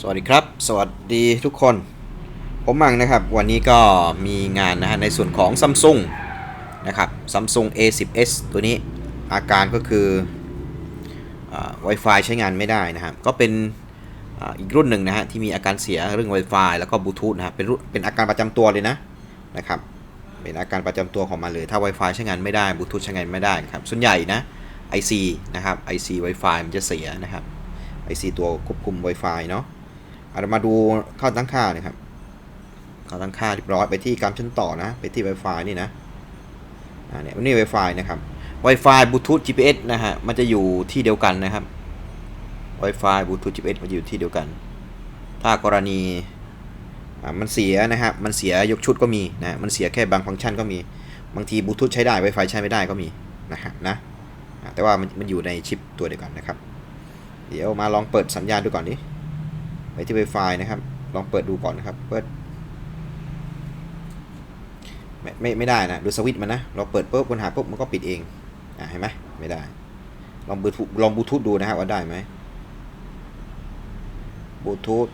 สวัสดีครับ สวัสดีทุกคน ผมมังนะครับ วันนี้ก็มีงานนะฮะในส่วนของ Samsung นะครับ Samsung A10s ตัวนี้อาการก็คืออา Wi-Fi ใช้งานไม่ได้นะครับ ก็เป็นอ,อีกรุ่นหนึ่งนะฮะที่มีอาการเสียเรื่อง Wi-Fi แล้วก็บลูทูธนะครับเป็นรุ่นเป็นอาการประจำตัวเลยนะนะครับ เป็นอาการประจำตัวของมันเลย ถ้า Wi-Fi ใช้งานไม่ได้บลูทูธใช้งานไม่ได้ครับ ส่วนใหญ่นะ IC นะครับ IC Wi-Fi มันจะเสียนะครับ IC ตัวควบคุม Wi-Fi เนาะ เรามาดูเข้าตั้งค่านะครับ เข้าตั้งค่าเรียบร้อยไปที่การเชื่อมต่อนะ ไปที่ Wi-Fi นี่นะอ่าเนี่ยนี่ Wi-Fi นะครับ Wi-Fi Bluetooth GPS นะฮะมันจะอยู่ที่เดียวกันนะครับ Wi-Fi Bluetooth GPS มันอยู่ที่เดียวกัน ถ้ากรณีอ่ามันเสียนะครับ มันเสียยกชุดก็มีนะ มันเสียแค่บางฟังก์ชันก็มี บางทีบลูทูธใช้ได้ Wi-Fi ใช้ไม่ได้ก็มีนะฮะนะ แต่ว่ามันมันอยู่ในชิปตัวเดียวกันนะครับ เดี๋ยวมาลองเปิดสัญญาณดูก่อนดิ ไปที่ Wi-Fi นะครับ ลองเปิดดูก่อนนะครับ เปิดไม่ไม่ไม่ได้นะ ดูสวิตช์มันนะ เราเปิดปุ๊บปัญหาปุ๊บมันก็ปิดเอง อ่าเห็นไหมไม่ได้ ลองบลูทูธลองบลูทูธดูนะครับว่าได้ไหมบลูทูธ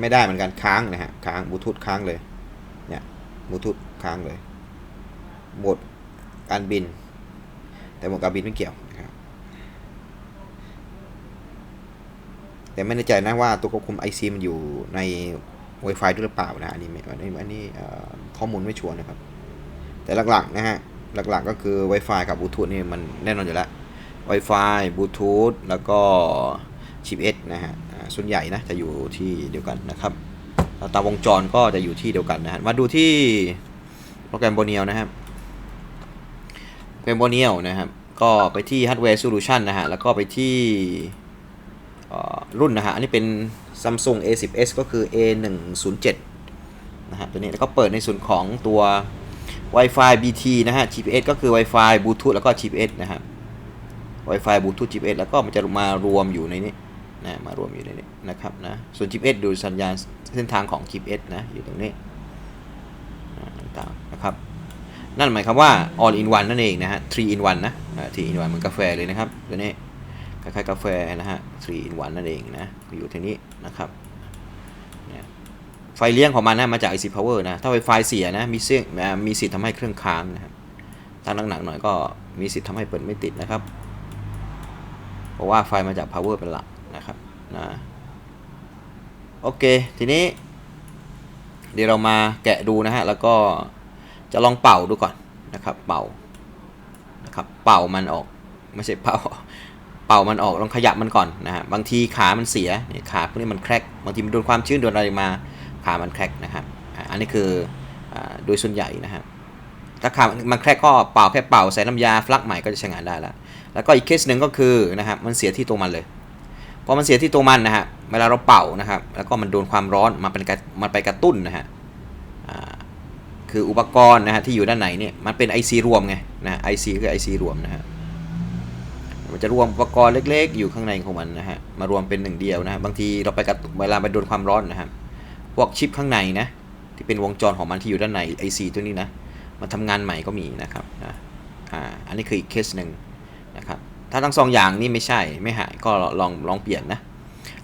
ไม่ได้เหมือนกันค้างนะฮะค้างบลูทูธค้างเลย เนี่ยบลูทูธค้างเลยโหมดการบิน แต่โหมดการบินไม่เกี่ยวนะครับ แต่ไม่แน่ใจนะว่าตัวควบคุม IC มันอยู่ใน Wi-Fi ด้วยหรือเปล่านะอันนี้ไม่อันนี้อันนี้ข้อมูลไม่ชัวร์นะครับ แต่หลักๆนะฮะหลักๆก็คือ Wi-Fi กับบลูทูธนี่มันแน่นอนอยู่แล้ว Wi-Fi บลูทูธแล้วก็ชิป S นะฮะส่วนใหญ่นะจะอยู่ที่เดียวกันนะครับตาวงจรก็จะอยู่ที่เดียวกันนะฮะมาดูที่โปรแกรมโบเนียนะครับโปรแกรมโบเนียนะครับ ก็ไปที่ Hardware Solution นะฮะแล้วก็ไปที่ รุ่นนะฮะ อันนี้เป็น Samsung A10s ก็คือ A107 นะฮะ ตัวนี้แล้วก็เปิดในส่วนของตัว Wi-Fi BT นะฮะ GPS ก็คือ Wi-Fi Bluetooth แล้วก็ GPS นะฮะ Wi-Fi Bluetooth GPS แล้วก็มันจะมารวมอยู่ในนี้นะมารวมอยู่ในนี้นะครับนะ ส่วน GPS ดูสัญญาณเส้นทางของ GPS นะอยู่ตรงนี้นะต่างๆนะครับนั่นหมายความว่า all in one นั่นเองนะฮะ 3 in 1 นะอ่า3 in 1 เหมือนกาแฟเลยนะครับตัวนี้ คล้ายๆกาแฟนะฮะ3 in 1นั่นเองนะอยู่ที่นี้นะครับเนี่ยไฟเลี้ยงของมันนะมาจาก IC Power นะ ถ้าไฟไฟเสียนะมีเสียงมีสิทธิ์ทำให้เครื่องค้างนะครับถ้าหนักๆหน่อยก็มีสิทธิ์ทำให้เปิดไม่ติดนะครับ เพราะว่าไฟมาจาก Power เป็นหลักนะครับนะโอเค ทีนี้ เดี๋ยวเรามาแกะดูนะฮะ แล้วก็จะลองเป่าดูก่อนนะครับ เป่านะครับ เป่ามันออก ไม่ใช่เป่า ป่ามันออกลองขยับมันก่อนนะฮะบางทีขามันเสียเนี่ยขาพวกนี้มันแครกบางทีมันโดนความชื้นโดนอะไรมาขามันแครกนะครับอันนี้คือโดยส่วนใหญ่นะครับถ้าขามันแครกก็เป่าแค่เป่าใส่น้ำยาฟลักใหม่ก็จะใช้งานได้แล้วแล้วก็อีกเคสหนึ่งก็คือนะครับมันเสียที่ตัวมันเลยพอมันเสียที่ตัวมันนะฮะเวลาเราเป่านะครับ แล้วก็มันโดนความร้อนมาเป็นมันไปกระตุ้นนะฮะคืออุปกรณ์นะฮะที่อยู่ด้านในเนี่ยมันเป็น IC รวมไงนะ IC คือ IC รวมนะฮะ มันจะรวมอุปกรณ์เล็ก ๆ อยู่ข้างในของมันนะฮะมารวมเป็นหนึ่งเดียวนะฮะบางทีเราไปกับเวลาไปโดนความร้อนนะครับพวกชิปข้างในนะที่เป็นวงจรของมันที่อยู่ด้านใน IC ตัวนี้นะมันทำงานใหม่ก็มีนะครับนะอ่าอันนี้คืออีกเคสหนึ่งนะครับถ้าทั้งสองอย่างนี่ไม่ใช่ไม่หายก็ลองลองเปลี่ยนนะ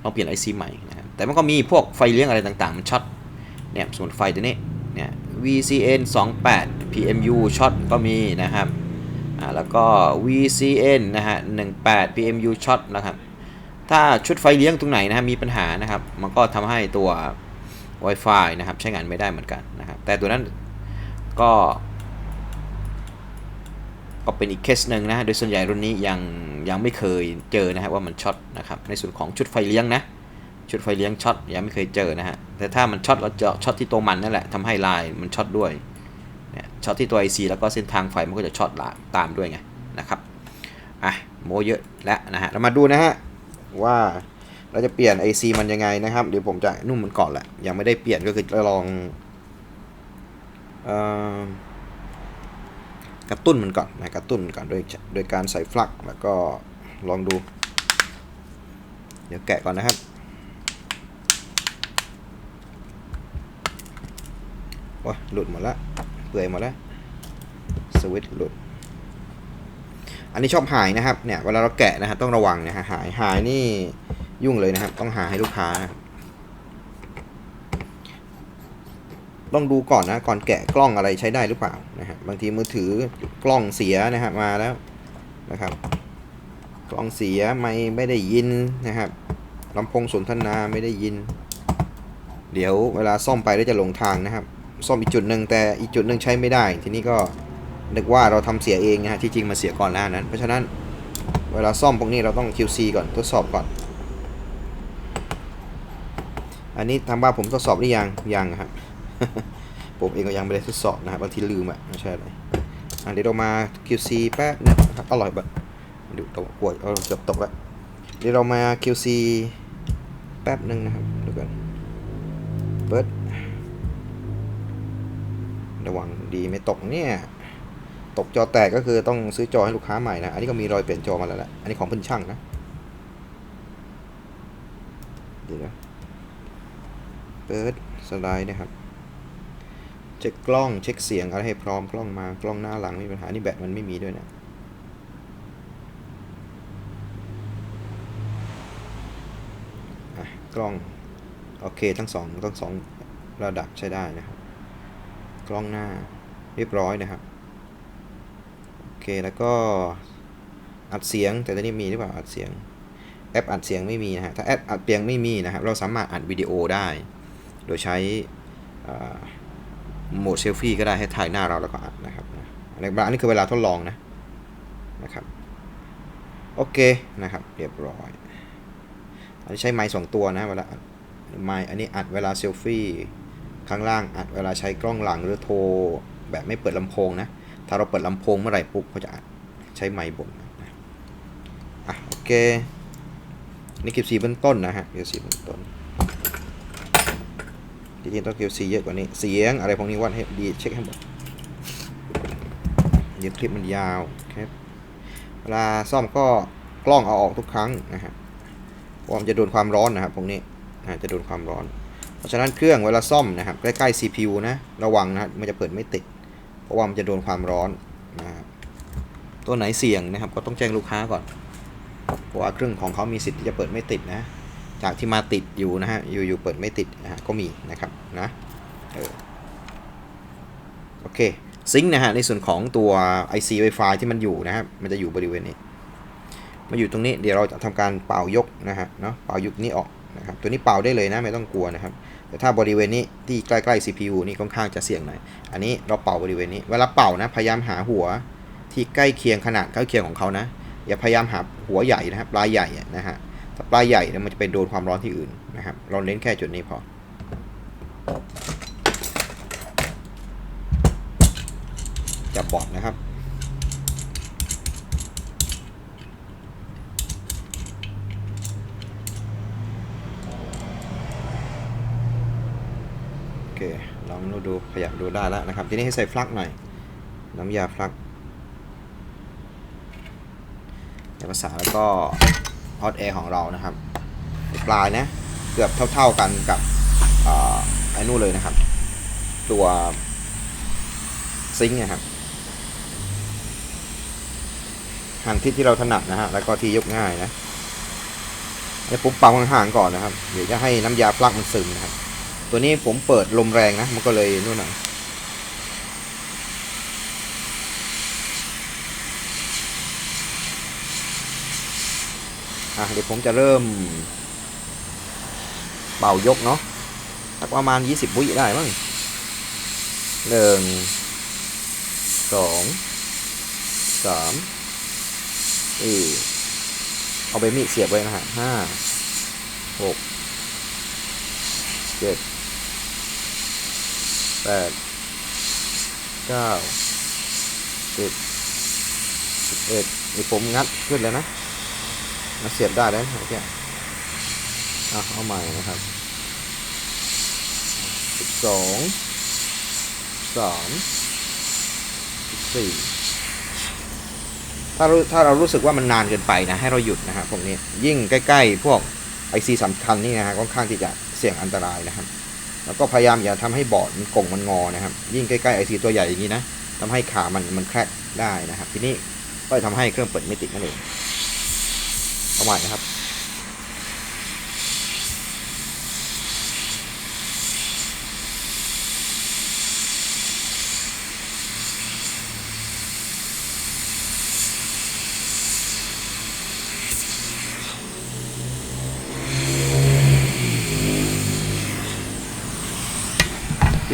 ลองเปลี่ยน IC ใหม่นะครับแต่มันก็มีพวกไฟเลี้ยงอะไรต่างๆ มันช็อตเนี่ยส่วนไฟตัวนี้เนี่ย VCN 28 PMU ช็อตก็มีนะครับ อ่าแล้วก็ VCN นะฮะ18 PMU ช็อตนะครับ ถ้าชุดไฟเลี้ยงตรงไหนนะฮะมีปัญหานะครับ มันก็ทำให้ตัว Wi-Fi นะครับ ใช้งานไม่ได้เหมือนกันนะครับ แต่ตัวนั้นก็ ก็เป็นอีกเคสหนึ่งนะฮะโดยส่วนใหญ่รุ่นนี้ยังยังไม่เคยเจอนะฮะว่ามันช็อตนะครับ ในส่วนของชุดไฟเลี้ยงนะชุดไฟเลี้ยงช็อตยังไม่เคยเจอนะฮะ แต่ถ้ามันช็อตแล้วจะช็อตที่ตัวมันนั่นแหละทำให้ลายมันช็อตด้วย ช็อตที่ตัว IC แล้วก็เส้นทางไฟมันก็จะช็อตละตามด้วยไงนะครับอะโมเยอะแล้วนะฮะเรามาดูนะฮะว่าเราจะเปลี่ยน IC มันยังไงนะครับเดี๋ยวผมจะนุ่มมันก่อนแหละยังไม่ได้เปลี่ยนก็คือจะลองออกระตุ้นมันก่อนนะกระตุ้นมันก่อนโดยโดยการใส่ฟลักแล้วก็ลองดู เดี๋ยวแกะก่อนนะครับ โอ้ยหลุดหมดละ เปื่อยหมดแล้วสวิตช์หลุด อันนี้ชอบหายนะครับ เนี่ยเวลาเราแกะนะฮะต้องระวังนะฮะหายหายนี่ยุ่งเลยนะครับ ต้องหาให้ลูกค้านะต้องดูก่อนนะก่อนแกะกล้องอะไรใช้ได้หรือเปล่านะฮะบางทีมือถือกล้องเสียนะฮะมาแล้วนะครับ กล้องเสียไม่ไม่ได้ยินนะครับลำโพงสนทนาไม่ได้ยิน เดี๋ยวเวลาซ่อมไปแล้วจะหลงทางนะครับ ซ่อมอีกจุดหนึ่งแต่อีกจุดหนึ่งใช้ไม่ได้ ทีนี้ก็นึกว่าเราทำเสียเองนะฮะที่จริงมาเสียก่อนหน้านั้น เพราะฉะนั้นเวลาซ่อมพวกนี้เราต้อง QC ก่อนทดสอบก่อน อันนี้ทางบ้านผมทดสอบหรือยังยังครับผมเองก็ยังไม่ได้ทดสอบนะครับบางทีลืมอะไม่ใช่เลยอะเดี๋ยวเรามา QC แป๊บนึงนะครับอร่อยแบบดูตกกวดเอาเกือบตกแล้วเดี๋ยวเรามา QC แป๊บหนึ่งนะครับดูกันเปิด ระวังดีไม่ตกเนี่ย ตกจอแตกก็คือต้องซื้อจอให้ลูกค้าใหม่นะ อันนี้ก็มีรอยเปลี่ยนจอมาแล้วแหละอันนี้ของเพิ่นช่างนะเดี๋ยวนะเปิดสไลด์นะครับ เช็คกล้องเช็คเสียงอะไรให้พร้อมกล้องมากล้องหน้าหลังไม่มีปัญหานี่แบตมันไม่มีด้วยนะกล้อง โอเคทั้งสองทั้งสองระดับใช้ได้นะครับ กล้องหน้าเรียบร้อยนะครับ โอเค แล้วก็อัดเสียงแต่ตอนนี้มีหรือเปล่าอัดเสียงแอปอัดเสียงไม่มีนะฮะถ้าแอปอัดเสียงไม่มีนะครับ เราสามารถอัดวิดีโอได้ โดยใช้โหมดเซลฟี่ก็ได้ให้ถ่ายหน้าเราแล้วก็อัดนะครับอันนี้อันนี้คือเวลาทดลองนะนะครับโอเคนะครับ เรียบร้อย อันนี้ใช้ไมค์สองตัวนะเวลาไมค์อันนี้อัดเวลาเซลฟี่ ข้างล่างอัดเวลาใช้กล้องหลังหรือโทรแบบไม่เปิดลำโพงนะ ถ้าเราเปิดลำโพงเมื่อไหร่ปุ๊บเขาจะอัดใช้ไมค์บนนะอะโอเคนี่คิวซีเบื้องต้นนะฮะคิวซีเบื้องต้นจริงๆต้องคิวซีเยอะกว่านี้เสียงอะไรพวกนี้วัดให้ดีเช็คให้หมดเดี๋ยวคลิปมันยาวครับเวลาซ่อมก็กล้องเอาออกทุกครั้งนะฮะเพราะมันจะโดนความร้อนนะครับพวกนี้นะจะโดนความร้อน เพราะฉะนั้นเครื่องเวลาซ่อมนะครับใกล้ๆ CPU นะระวังนะมันจะเปิดไม่ติด เพราะว่ามันจะโดนความร้อนนะครับตัวไหนเสี่ยงนะครับ ก็ต้องแจ้งลูกค้าก่อน เพราะว่าเครื่องของเขามีสิทธิ์ที่จะเปิดไม่ติดนะ จากที่มาติดอยู่นะฮะอยู่ๆเปิดไม่ติดนะฮะก็มีนะครับนะโอเคซิงค์นะฮะในส่วนของตัว IC Wi-Fi ที่มันอยู่นะครับมันจะอยู่บริเวณนี้มาอยู่ตรงนี้เดี๋ยวเราจะทำการเป่ายกนะฮะเนาะเป่ายกนี้ออกนะครับตัวนี้เป่าได้เลยนะไม่ต้องกลัวนะครับ แต่ถ้าบริเวณนี้ที่ใกล้ๆ CPU นี่ค่อนข้างจะเสี่ยงหน่อย อันนี้เราเป่าบริเวณนี้ เวลาเป่านะ พยายามหาหัวที่ใกล้เคียงขนาดใกล้เคียงของเขานะ อย่าพยายามหาหัวใหญ่นะครับ ปลายใหญ่นะฮะ ถ้าปลายใหญ่เนี่ยมันจะไปโดนความร้อนที่อื่นนะครับ เราเน้นแค่จุดนี้พอ จับบอร์ดนะครับ เคลองดูขยับดูได้แล้วนะครับ ทีนี้ให้ใส่ฟลักหน่อย น้ำยาฟลักในภาษาแล้วก็ฮอตแอร์ของเรานะครับ ปลายนะเกือบเท่า ๆกันกับไอ้นู่นเลยนะครับ ตัวซิงค์นะครับหันทิศที่เราถนัดนะฮะแล้วก็ที่ยกง่ายนะเดี๋ยวผมเป่าห่างๆก่อนนะครับ เดี๋ยวจะให้น้ำยาปลั๊กมันซึมนะครับ ตัวนี้ผมเปิดลมแรงนะ มันก็เลยนู่นหน่อยอะเดี๋ยวผมจะเริ่ม เป่ายกเนาะสักประมาณ 20 วิได้มั้งหนึ่งสองสามสี่เอาเบมี่เสียบไว้นะฮะห้าหกเจ็ด แปดเก้าสิบสิบเอ็ดนี่ผมงัดขึ้นแล้วนะมาเสียบได้แล้วโอเคอะเอาใหม่นะครับสิบสองสามสิบสี่ถ้ารู้ถ้าเรารู้สึกว่ามันนานเกินไปนะ ให้เราหยุดนะครับพวกนี้ยิ่งใกล้ ๆ พวกไอซีสำคัญนี่นะฮะค่อนข้างที่จะเสี่ยงอันตรายนะครับ แล้วก็พยายามอย่าทำให้บอร์ดมันกงมันงอนะครับ ยิ่งใกล้ๆไอซีตัวใหญ่อย่างนี้นะทำให้ขามันมันแครกได้นะครับ ทีนี้ก็จะทำให้เครื่องเปิดไม่ติดนั่นเองเอาใหม่นะครับ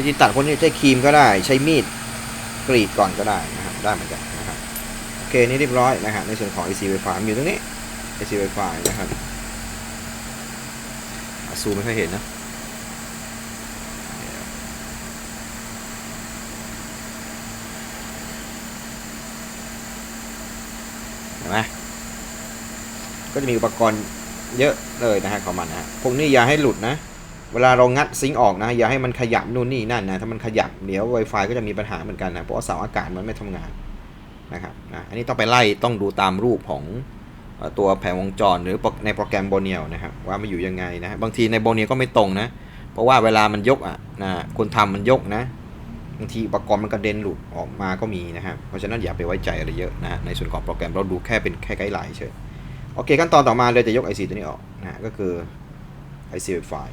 จริงๆตัดคนนี้ใช้ครีมก็ได้ ใช้มีดกรีดก่อนก็ได้นะครับได้เหมือนกันนะครับโอเคนี่เรียบร้อยนะฮะในส่วนของ IC Wi-Fi มันอยู่ตรงนี้ IC Wi-Fi นะครับซูมไม่ค่อยเห็นนะเห็นไหมก็จะมีอุปกรณ์เยอะเลยนะฮะของมันนะฮะพวกนี้อย่าให้หลุดนะ เวลาเรางัดซิงค์ออกนะ อย่าให้มันขยับนู่นนี่นั่นนะ ถ้ามันขยับเดี๋ยว Wi-Fi ก็จะมีปัญหาเหมือนกันนะ เพราะเสาอากาศมันไม่ทำงานนะครับนะอันนี้ต้องไปไล่ต้องดูตามรูปของตัวแผงวงจรหรือในโปรแกรมโบเนียนะครับว่ามันอยู่ยังไงนะบางทีในโบเนียก็ไม่ตรงนะ เพราะว่าเวลามันยกอะนะคนทำมันยกนะบางทีอุปกรณ์มันกระเด็นหลุดออกมาก็มีนะครับเพราะฉะนั้นอย่าไปไว้ใจอะไรเยอะนะในส่วนของโปรแกรมเราดูแค่เป็นแค่ไกด์ไลน์เฉยโอเคขั้นตอนต่อมาเลยจะยก IC ตัวนี้ออกนะก็คือ IC Wi-Fi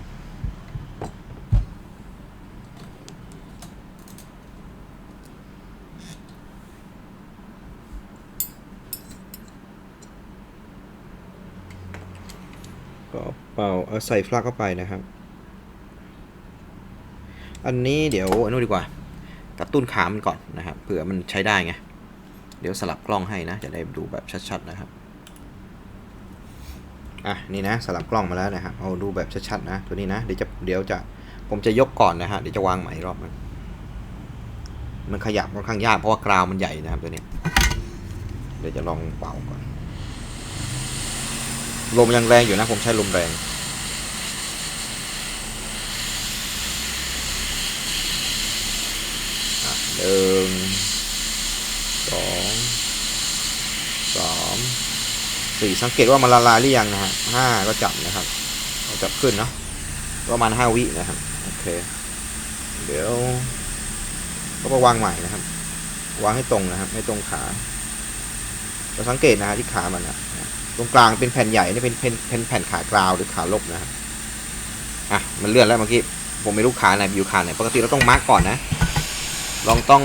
ก็ เป่าเอาใส่ฟลักเข้าไปนะครับ อันนี้เดี๋ยวอันนู้นดีกว่า กระตุ้นขามันก่อนนะครับเผื่อมันใช้ได้ไง เดี๋ยวสลับกล้องให้นะ จะได้ดูแบบชัดๆนะครับ อะนี่นะสลับกล้องมาแล้วนะครับเอาดูแบบชัดๆนะตัวนี้นะเดี๋ยวจะเดี๋ยวจะผมจะยกก่อนนะฮะเดี๋ยวจะวางใหม่รอบนึงมันขยับค่อนข้างยากเพราะว่ากราวมันใหญ่นะครับตัวนี้ เดี๋ยวจะลองเป่าก่อน ลมยังแรงอยู่นะ ผมใช้ลมแรงหนึ่งสองสามสี่สังเกตว่ามันละลายหรือยังนะฮะห้าก็จับนะครับเอาจับขึ้นเนาะประมาณห้าวินะครับโอเค เดี๋ยวก็มาวางใหม่นะครับ วางให้ตรงนะครับ ไม่ตรงขาเราสังเกตนะฮะที่ขามันนะ รงกลางเป็นแผ่นใหญ่นี่เป็นเป็นเป็นแผ่นขากราวหรือขาลบนะครับอะมันเลื่อนแล้วเมื่อกี้ผมไม่รู้ขาไหนอยู่ขาไหนปกติเราต้องมาร์กก่อนนะ ลองต้อง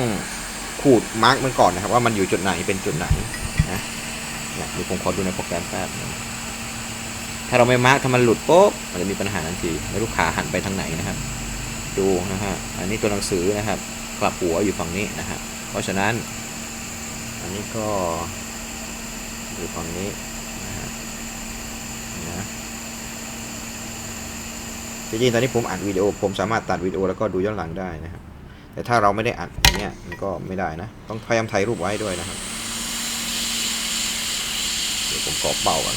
ขูดมาร์กมันก่อนนะครับ ว่ามันอยู่จุดไหนเป็นจุดไหนนะเนี่ยเดี๋ยวผมขอดูในโปรแกรมแป๊บนึงถ้าเราไม่มาร์กถ้ามันหลุดปุ๊บมันจะมีปัญหาทันทีไม่รู้ขาหันไปทางไหนนะครับ ดูนะฮะอันนี้ตัวหนังสือนะครับ กลับหัวอยู่ฝั่งนี้นะครับเพราะฉะนั้น อันนี้ก็อยู่ฝั่งนี้ นะ จริงๆตอนนี้ผมอัดวิดีโอ ผมสามารถตัดวิดีโอแล้วก็ดูย้อนหลังได้นะครับแต่ถ้าเราไม่ได้อัดอย่างเงี้ยมันก็ไม่ได้นะ ต้องพยายามถ่ายรูปไว้ด้วยนะครับเดี๋ยวผมขอบเป่าก่อน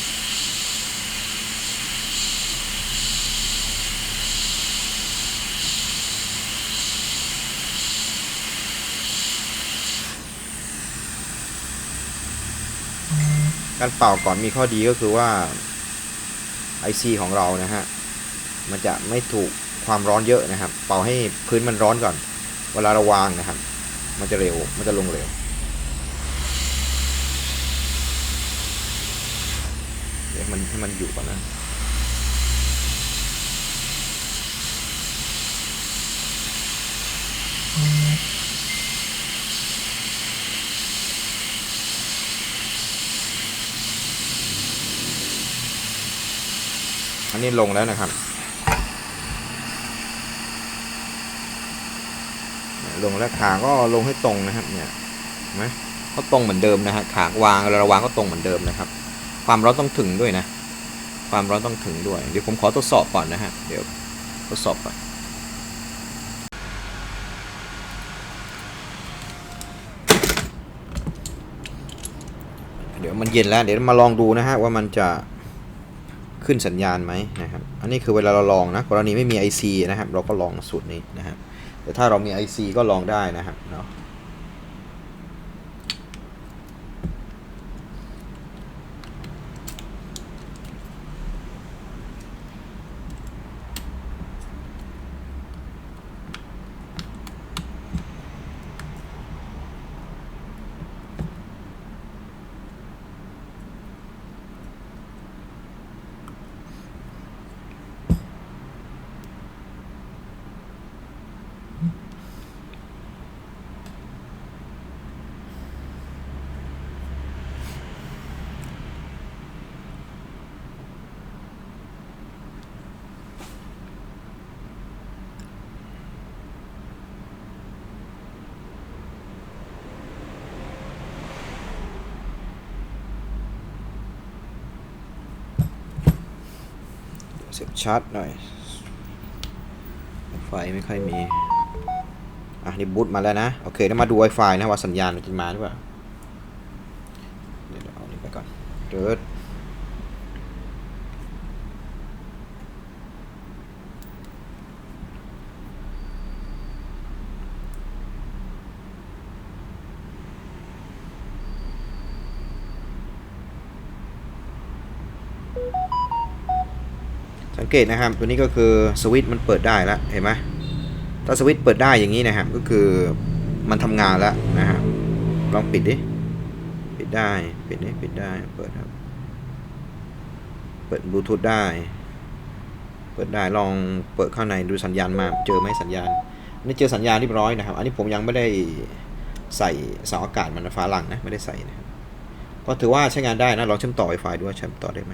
การเป่าก่อนมีข้อดีก็คือว่า IC ของเรานะฮะ มันจะไม่ถูกความร้อนเยอะนะครับ เป่าให้พื้นมันร้อนก่อน เวลาเราวางนะครับ มันจะเร็ว มันจะลงเร็ว เดี๋ยวมันให้มันอยู่ก่อนนะอันนี้ลงแล้วนะครับ ลงแล้วขาก็ลงให้ตรงนะครับ เนี่ยนไหมก็ตรงเหมือนเดิมนะฮะขาวางเราวางก็ตรงเหมือนเดิมนะครับ ความร้อนต้องถึงด้วยนะ ความร้อนต้องถึงด้วย เดี๋ยวผมขอทดสอบก่อนนะฮะเดี๋ยวทดสอบก่อนเดี๋ยวมันเย็นแล้ว เดี๋ยวมาลองดูนะฮะว่ามันจะขึ้นสัญญาณไหมนะครับ อันนี้คือเวลาเราลองนะ กรณีไม่มี IC นะครับ เราก็ลองสูตรนี้นะครับ แต่ถ้าเรามี IC ก็ลองได้นะครับเนาะ สียบชาร์จหน่อย ไฟไม่ค่อยมี อะ นี่บูตมาแล้วนะ โอเคแล้วมาดู Wi-Fi นะว่าสัญญาณมันจะมาหรือเปล่า เดี๋ยวเอานี่ไปก่อนเดิด เกตนะครับ ตัวนี้ก็คือสวิตช์มันเปิดได้แล้วเห็นไหมถ้าสวิตช์เปิดได้อย่างนี้นะครับ ก็คือมันทำงานแล้วนะครับลองปิดดิปิดได้ปิดดิปิดได้เปิดครับ เปิดบลูทูธได้ เปิดได้ลองเปิดข้างในดูสัญญาณมาเจอไหมสัญญาณนี่เจอสัญญาณเรียบร้อยนะครับ อันนี้ผมยังไม่ได้ใส่เสาอากาศมันฟ้าหลังนะไม่ได้ใส่นะครับก็ถือว่าใช้งานได้นะลองเชื่อมต่อ Wi-Fi ด้วยเชื่อมต่อได้ไหม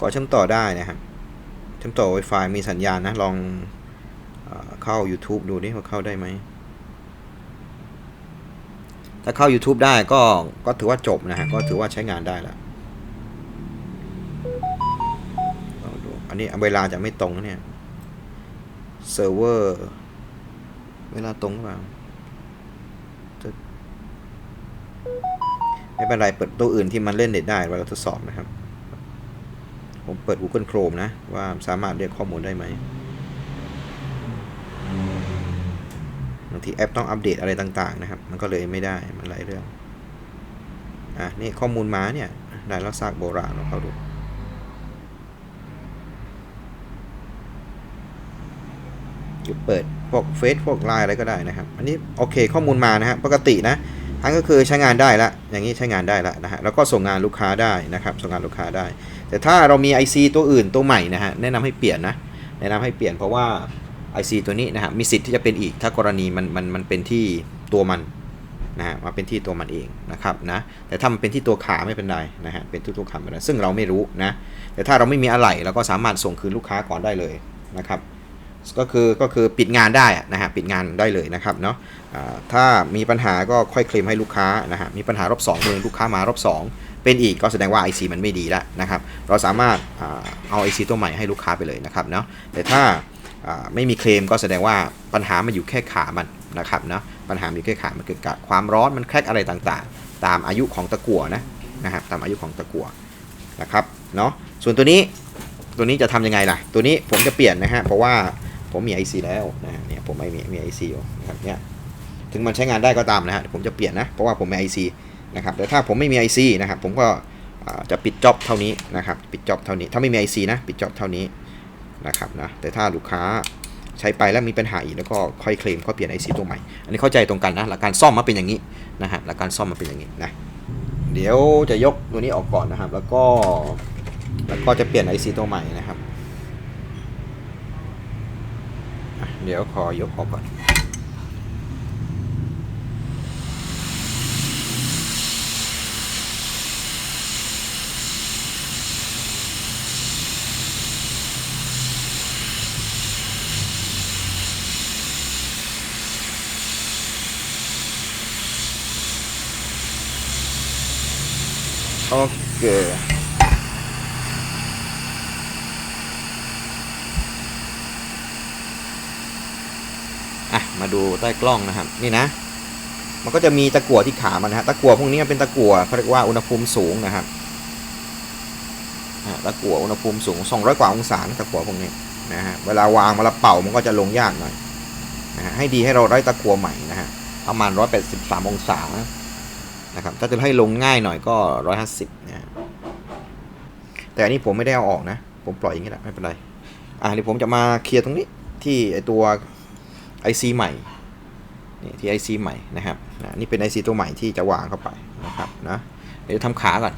ก็เชื่อมต่อได้นะครับเชื่อมต่อ Wi-Fi มีสัญญาณนะ ลองเอเข้า YouTube ดูดิว่าเข้าได้ไหม ถ้าเข้า YouTube ได้ก็ก็ถือว่าจบนะฮะ ก็ถือว่าใช้งานได้แล้วลองดูอันนี้เวลาจะไม่ตรงเนี่ยเซิร์ฟเวอร์เวลาตรงหรือเปล่าไม่เป็นไรเปิดตัวอื่นที่มันเล่นเน็ตได้เราทดสอบนะครับ เปิด Google Chrome นะ ว่าสามารถเรียกข้อมูลได้ไหมบางทีแอปต้องอัปเดตอะไรต่าง ๆ นะครับ มันก็เลยไม่ได้มันหลายเรื่องอะนี่ข้อมูลมาเนี่ยได้แล้วซากโบราณเราเข้าดูหรือเปิด พวกเฟซพวกไลน์อะไรก็ได้นะครับ อันนี้โอเคข้อมูลมานะฮะปกตินะทั้นก็คือใช้งานได้ละอย่างนี้ใช้งานได้ละนะฮะแล้วก็ส่งงานลูกค้าได้นะครับ ส่งงานลูกค้าได้ แต่ถ้าเรามี IC ตัวอื่นตัวใหม่นะฮะแนะนำให้เปลี่ยนนะแนะนำให้เปลี่ยนเพราะว่า IC ตัวนี้นะฮะมีสิทธิ์ที่จะเป็นอีกถ้ากรณีมันมันมันเป็นที่ตัวมันนะฮะมาเป็นที่ตัวมันเองนะครับนะแต่ถ้ามันเป็นที่ตัวขาไม่เป็นไรนะฮะเป็นที่ตัวขาไม่เป็นไรซึ่งเราไม่รู้นะแต่ถ้าเราไม่มีอะไรเราก็สามารถส่งคืนลูกค้าก่อนได้เลยนะครับ ก็คือก็คือปิดงานได้นะฮะปิดงานได้เลยนะครับเนาะถ้ามีปัญหาก็ค่อยเคลมให้ลูกค้านะฮะมีปัญหารอบ2เลยลูกค้ามารอบ 2 เป็นอีกก็แสดงว่า IC มันไม่ดีแล้วนะครับเราสามารถอ่าเอา IC ตัวใหม่ให้ลูกค้าไปเลยนะครับเนาะแต่ถ้าไม่มีเคลมก็แสดงว่าปัญหามันอยู่แค่ขามันนะครับเนาะปัญหามันอยู่แค่ขามันเกิดจากความร้อนมันแครกอะไรต่างๆ ตามอายุของตะกั่วนะนะครับตามอายุของตะกั่วนะครับเนาะส่วนตัวนี้ตัวนี้จะทำยังไงล่ะ ตัวนี้ผมจะเปลี่ยนนะฮะเพราะว่า ผมมี IC แล้วนะฮะเนี่ยผมไม่มีมี IC อยู่นะครับเนี่ยถึงมันใช้งานได้ก็ตามนะฮะผมจะเปลี่ยนนะเพราะว่าผมมี IC นะครับแต่ถ้าผมไม่มี IC นะครับผมก็จะปิดจ็อบเท่านี้นะครับปิดจ็อบเท่านี้ถ้าไม่มี IC นะปิดจ็อบเท่านี้นะครับนะแต่ถ้าลูกค้าใช้ไปแล้วมีปัญหาอีกแล้วก็ค่อยเคลมก็เปลี่ยน IC ตัวใหม่ อันนี้เข้าใจตรงกันนะหลักการซ่อมมาเป็นอย่างนี้นะฮะหลักการซ่อมมาเป็นอย่างนี้นะเดี๋ยวจะยกตัวนี้ออกก่อนนะครับ แล้วก็แล้วก็จะเปลี่ยน IC ตัวใหม่นะครับ อะ เดี๋ยวขอยกออกก่อนโอเค อะ มาดูใต้กล้องนะครับนี่นะ มันก็จะมีตะกั่วที่ขามันนะฮะตะกั่วพวกนี้เป็นตะกั่วเขาเรียกว่าอุณหภูมิสูงนะครับตะกั่วอุณหภูมิสูง 200 กว่าองศาตะกั่วพวกนี้นะฮะเวลาวางเวลาเป่ามันก็จะลงยากหน่อยนะฮะให้ดีให้เราได้ตะกั่วใหม่นะฮะประมาณ 183 องศานะครับถ้าจะให้ลงง่ายหน่อยก็ 150นะฮะแต่อันนี้ผมไม่ได้เอาออกนะ ผมปล่อยอย่างนี้แหละไม่เป็นไรอะเดี๋ยวผมจะมาเคลียร์ตรงนี้ที่ไอตัว IC ใหม่นี่ที่ IC ใหม่นะครับนะนี่เป็น IC ตัวใหม่ที่จะวางเข้าไปนะครับนะเดี๋ยวทำขาก่อน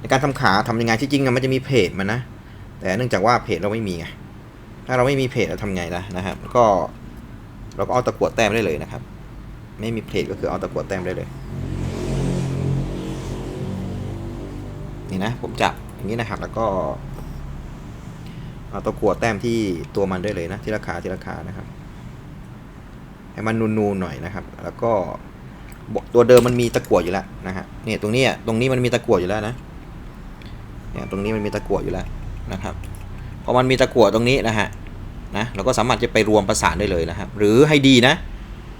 ในการทำขาทำยังไงที่จริงมันจะมีเพจมันนะ แต่เนื่องจากว่าเพจเราไม่มีไงถ้าเราไม่มีเพจเราทำไงล่ะนะครับ ก็เราก็เอาตะกั่วแต้มได้เลยนะครับ ไม่มีเพจก็คือเอาตะกั่วแต้มได้เลยนี่นะผมจับอย่างนี้นะครับแล้วก็ เอาตะกัวแต้มที่ตัวมันได้เลยนะที่ราคาที่ราคานะครับ ให้มันนูนๆหน่อยนะครับ แล้วก็ตัวเดิมมันมีตะกั่วอยู่แล้วนะฮะเนี่ยตรงนี้อะตรงนี้มันมีตะกั่วอยู่แล้วนะเนี่ยตรงนี้มันมีตะกั่วอยู่แล้วนะครับพอมันมีตะกั่วตรงนี้นะฮะนะเราก็สามารถจะไปรวมประสานได้เลยนะครับ หรือให้ดีนะ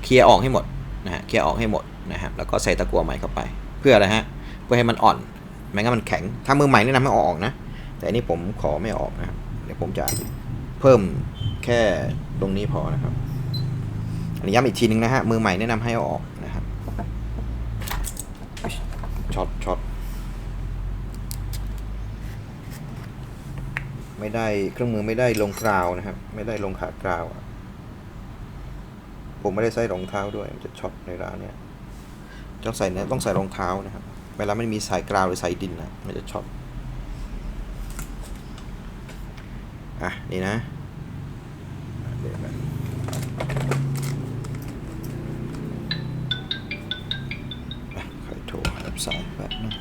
เคลียร์ออกให้หมดนะฮะเคลียร์ออกให้หมดนะครับแล้วก็ใส่ตะกั่วใหม่เข้าไป เพื่ออะไรฮะเพื่อให้มันอ่อนไม่งั้นมันแข็งถ้ามือใหม่แนะนำให้ออกนะ แต่อันนี้ผมขอไม่ออกนะครับ ผมจะเพิ่มแค่ตรงนี้พอนะครับอันนี้ย้ำอีกทีนึงนะฮะ มือใหม่แนะนำให้เอาออกนะครับช็อตช็อตไม่ได้เครื่องมือไม่ได้ลงกราวนะครับ ไม่ได้ลงขากราวผมไม่ได้ใส่รองเท้าด้วยมันจะช็อตในร้านเนี่ยต้องใส่เนี่ยต้องใส่รองเท้านะครับ เวลาไม่มีสายกราวหรือสายดินนะมันจะช็อต อะ นี่นะเดี๋ยวนะอะใครโทรรับสายแบบนึง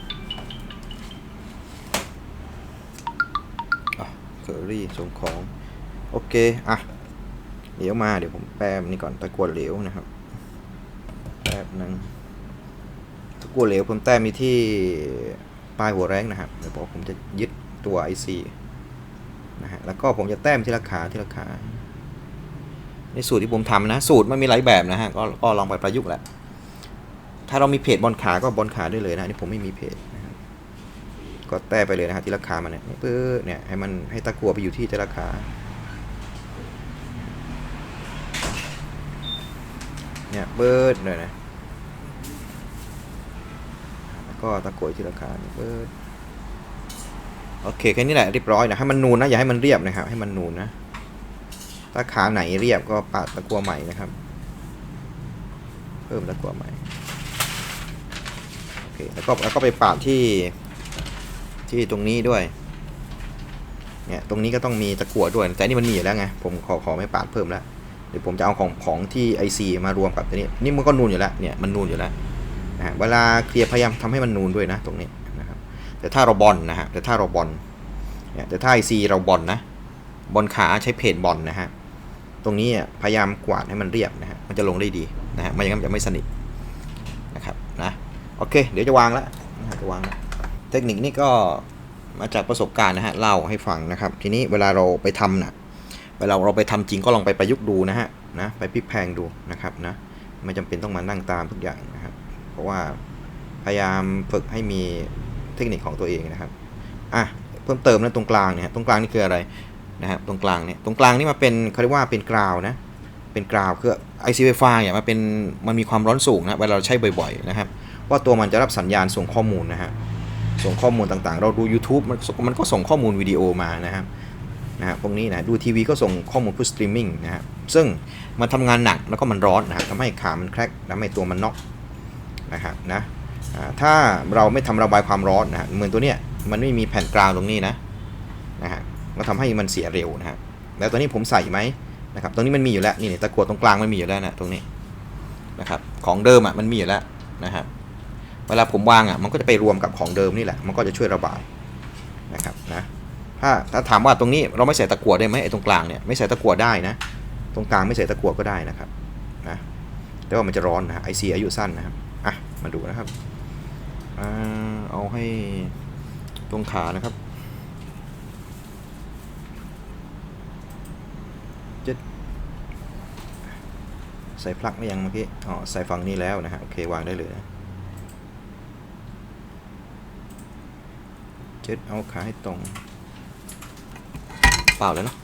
อะเคอรี่ส่งของ โอเค อะ เดี๋ยวมาเดี๋ยวผมแปมนี่ก่อนตะกวดเหลวนะครับ แป๊บนึงตะกวดเหลวผมแต้มมีที่ปลายหัวแรงนะครับ เดี๋ยวบอกผมจะยึดตัว IC นะฮะแล้วก็ผมจะแต้มที่ราคาที่ราคาในสูตรที่ผมทำนะ สูตรมันมีหลายแบบนะฮะก็ก็ลองไปประยุกต์แหละถ้าเรามีเพจบอลขาก็บอลขาได้เลยนะนี่ผมไม่มีเพจนะก็แต้ไปเลยนะฮะที่ราคามันเนี่ยปื้อเนี่ยให้มันให้ตะกัวไปอยู่ที่ที่ราคาเนี่ยเบิร์ดเลยนะแล้วก็ตะกัวที่ราคาเนี่ยเบิร์ด โอเคแค่นี้แหละเรียบร้อยนะให้มันนูนนะอย่าให้มันเรียบนะครับ ให้มันนูนนะ ถ้าขาไหนเรียบก็ปาดตะกัวใหม่นะครับ เพิ่มตะกัวใหม่โอเคแล้วก็แล้วก็ไปปาดที่ที่ตรงนี้ด้วยเนี่ยตรงนี้ก็ต้องมีตะกัวด้วย แต่นี่มันมีอยู่แล้วไง ผมขอขอไม่ปาดเพิ่มแล้ว เดี๋ยวผมจะเอาของของที่ IC มารวมกับตัวนี้ นี่มันก็นูนอยู่แล้ว เนี่ยมันนูนอยู่แล้วนะฮะเวลาเคลียร์พยายามทำให้มันนูนด้วยนะ ตรงนี้ แต่ถ้าเราบอลนะฮะแต่ถ้าเราบอลแต่ถ้าไอซีเราบอลนะบอลขาใช้เพจบอลนะฮะตรงนี้พยายามกวาดให้มันเรียบนะฮะมันจะลงได้ดีนะฮะไม่อย่างนั้นจะไม่สนิทนะครับนะโอเค เดี๋ยวจะวางแล้วจะวางแล้วเทคนิคนี้ก็มาจากประสบการณ์นะฮะเล่าให้ฟังนะครับ ทีนี้เวลาเราไปทำนะเวลาเราไปทำจริงก็ลองไปประยุกต์ดูนะฮะนะไปพิกแพงดูนะครับนะไม่จำเป็นต้องมานั่งตามทุกอย่างนะครับ เพราะว่าพยายามฝึกให้มี เทคนิคของตัวเองนะครับอะเพิ่มเติมนะตรงกลางเนี่ยตรงกลางนี่คืออะไรนะครับตรงกลางเนี่ยตรงกลางนี่มาเป็นเขาเรียกว่าเป็นกราวนะเป็นกราวคือไอซีไฟฟ้าเนี่ยมันเป็นมันมีความร้อนสูงนะเวลาเราใช้บ่อยๆนะครับ ว่าตัวมันจะรับสัญญาณส่งข้อมูลนะฮะส่งข้อมูลต่างๆ เราดู YouTube มันมันก็ส่งข้อมูลวิดีโอมานะครับนะครับพวกนี้นะดูทีวีก็ส่งข้อมูลเพื่อสตรีมมิ่งนะครับซึ่งมันทำงานหนักแล้วก็มันร้อนนะครับทำให้ขามันแครกทำให้ตัวมันน็อกนะครับนะ ถ้าเราไม่ทำระบายความร้อนนะฮะเหมือนตัวเนี้ยมันไม่มีแผ่นกราวตรงนี้นะนะฮะก็ทำให้มันเสียเร็วนะฮะแล้วตัวนี้ผมใส่ไหมนะครับตรงนี้มันมีอยู่แล้วนี่ตะกั่วตรงกลางมันมีอยู่แล้วนะตรงนี้นะครับของเดิมอะมันมีอยู่แล้วนะครับเวลาผมวางอะมันก็จะไปรวมกับของเดิมนี่แหละมันก็จะช่วยระบายนะครับนะถ้าถ้าถามว่าตรงนี้เราไม่ใส่ตะกั่วได้ไหมไอ้ตรงกลางเนี่ยไม่ใส่ตะกั่วได้นะ ตรงกลางไม่ใส่ตะกั่วก็ได้นะครับนะแต่ว่ามันจะร้อนนะไอซีอายุสั้นนะครับอะมาดูนะครับ เอาให้ตรงขานะครับจะใส่ปลั๊กไม่ยังเมื่อกี้อ๋อใส่ฝั่งนี้แล้วนะฮะโอเควางได้เลยเจ็ดเอาขาให้ตรง เปล่าแล้วเนาะ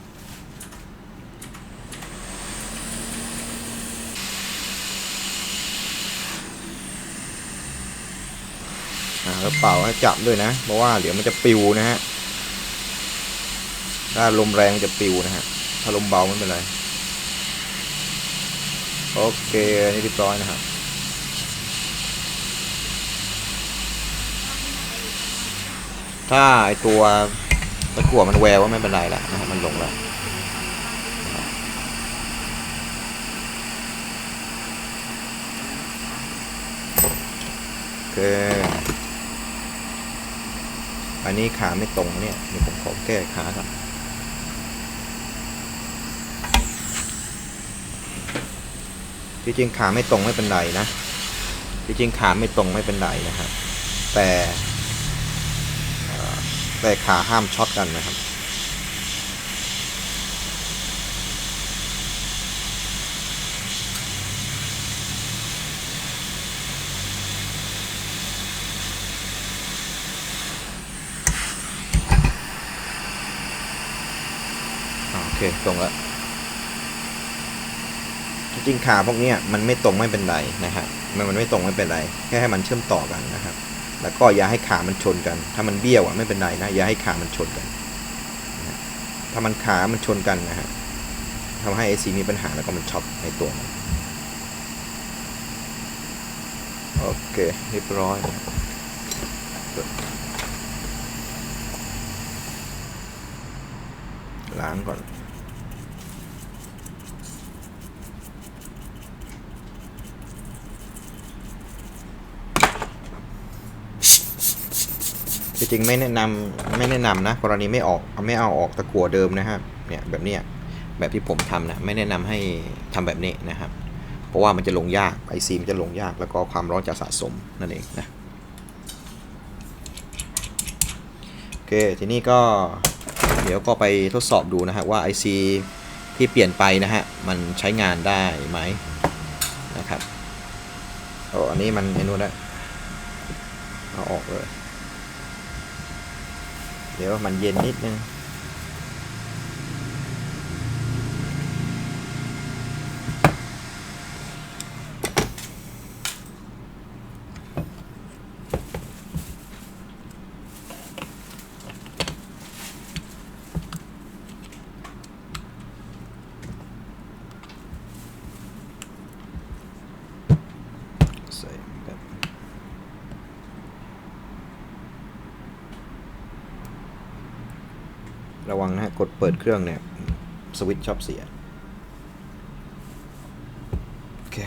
แล้วเป่าให้จับด้วยนะ เพราะว่าเดี๋ยวมันจะปิวนะฮะ ถ้าลมแรงมันจะปิวนะฮะ ถ้าลมเบาไม่เป็นไร โอเค อันนี้เรียบร้อยนะครับถ้าไอตัวตะกั่วมันแววว่าไม่เป็นไรแล้วนะฮะมันลงแล้วโอเค อันนี้ขาไม่ตรงเนี่ยเดี๋ยวผมขอแก้ขาครับจริงๆขาไม่ตรงไม่เป็นไรนะจริงๆขาไม่ตรงไม่เป็นไรนะครับ แต่แต่ขาห้ามช็อตกันนะครับ เคตรงแล้วจริงๆขาพวกนี้มันไม่ตรงไม่เป็นไรนะฮะมันมันไม่ตรงไม่เป็นไรแค่ให้มันเชื่อมต่อกันนะครับ แล้วก็อย่าให้ขามันชนกัน ถ้ามันเบี้ยวอะไม่เป็นไรนะอย่าให้ขามันชนกัน ถ้ามันขามันชนกันนะฮะทำให้ไอซีมีปัญหาแล้วก็มันช็อตในตัวมันโอเคเรียบร้อยล้างก่อน จริงๆไม่แนะนำไม่แนะนำนะกรณีไม่ออกไม่เอาออกตะกั่วเดิมนะครับเนี่ยแบบเนี้ยแบบที่ผมทำนะไม่แนะนำให้ทำแบบนี้นะครับ เพราะว่ามันจะลงยากไอซีมันจะลงยากแล้วก็ความร้อนจะสะสมนั่นเองนะโอเคทีนี้ก็เดี๋ยวก็ไปทดสอบดูนะฮะว่า IC ที่เปลี่ยนไปนะฮะมันใช้งานได้ไหมนะครับโอ้อันนี้มันไอ้นู่นได้เอาออกเลย เดี๋ยวมันเย็นนิดนึงใส่แบบระวังนะฮะ กดเปิดเครื่องเนี่ยสวิตช์ชอบเสีย โอเค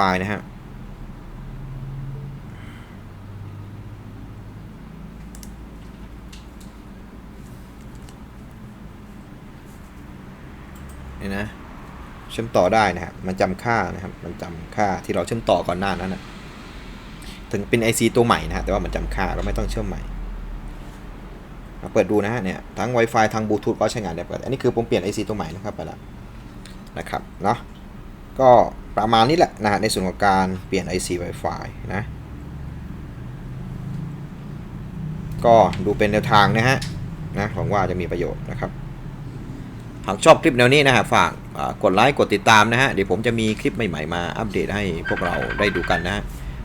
มาดู Wi-Fi นะฮะนี่นะเชื่อมต่อได้นะฮะมันจำค่านะครับ มันจำค่าที่เราเชื่อมต่อก่อนหน้านั้นนะถึงเป็น IC ตัวใหม่นะฮะแต่ว่ามันจำค่าเราไม่ต้องเชื่อมใหม่มาเปิดดูนะฮะเนี่ยทั้ง Wi-Fi ทั้งบลูทูธก็ใช้งานได้ปกติอันนี้คือผมเปลี่ยน IC ตัวใหม่นะครับไปแล้วนะครับเนาะก็ ประมาณนี้แหละนะฮะในส่วนของการเปลี่ยน IC Wi-Fi นะก็ดูเป็นแนวทางนะฮะนะหวังว่าจะมีประโยชน์นะครับ หากชอบคลิปแนวนี้นะฮะฝากกดไลค์กดติดตามนะฮะเดี๋ยวผมจะมีคลิปใหม่ๆมาอัปเดตให้พวกเราได้ดูกันนะฮะ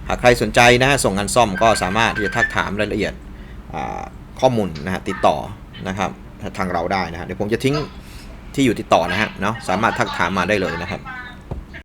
หากใครสนใจนะฮะส่งงานซ่อมก็สามารถที่จะทักถามรายละเอียดข้อมูลนะฮะติดต่อนะครับทางเราได้นะฮะเดี๋ยวผมจะทิ้งที่อยู่ติดต่อนะฮะเนาะสามารถทักถามมาได้เลยนะครับ